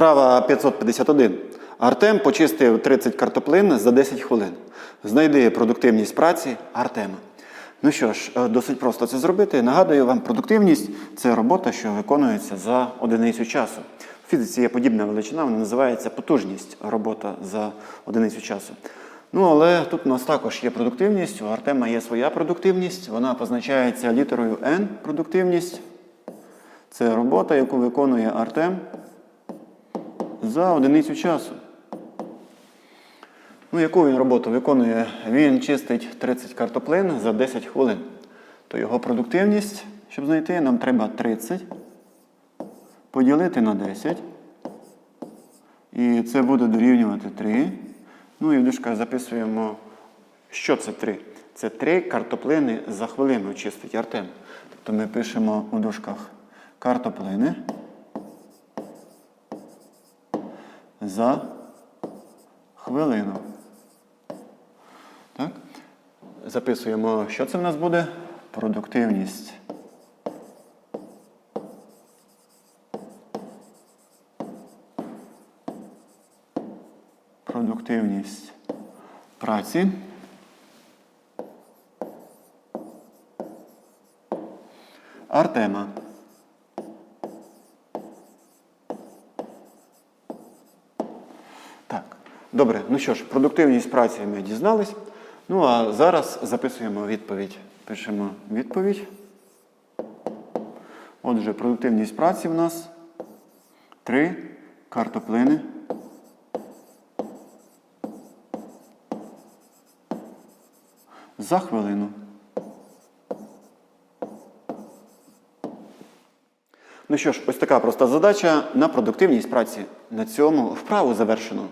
Вправа 551. Артем почистив 30 картоплин за 10 хвилин. Знайди продуктивність праці Артема. Ну що ж, е, досить просто це зробити. Нагадую вам, продуктивність це робота, що виконується за одиницю часу. В фізиці є подібна величина, вона називається потужність робота за одиницю часу. Ну, але тут у нас також є продуктивність, у Артема є своя продуктивність, вона позначається літерою N продуктивність. Це робота, яку виконує Артем за одиницю часу. Ну, яку він роботу виконує? Він чистить 30 картоплин за 10 хвилин. То його продуктивність, щоб знайти, нам треба 30 поділити на 10. І це буде дорівнювати 3. Ну і в записуємо, що це 3. Це 3 картоплини за хвилину чистить Артем. Тобто ми пишемо у дужках картоплини за хвилину. Так? Записуємо, що це в нас буде? Продуктивність. Продуктивність праці. Артема. Так, добре. Ну що ж, продуктивність праці ми дізнались. Ну а зараз записуємо відповідь. Пишемо відповідь. Отже, продуктивність праці в нас 3 картоплини. За хвилину. Ну що ж, ось така проста задача на продуктивність праці. На цьому вправу завершено.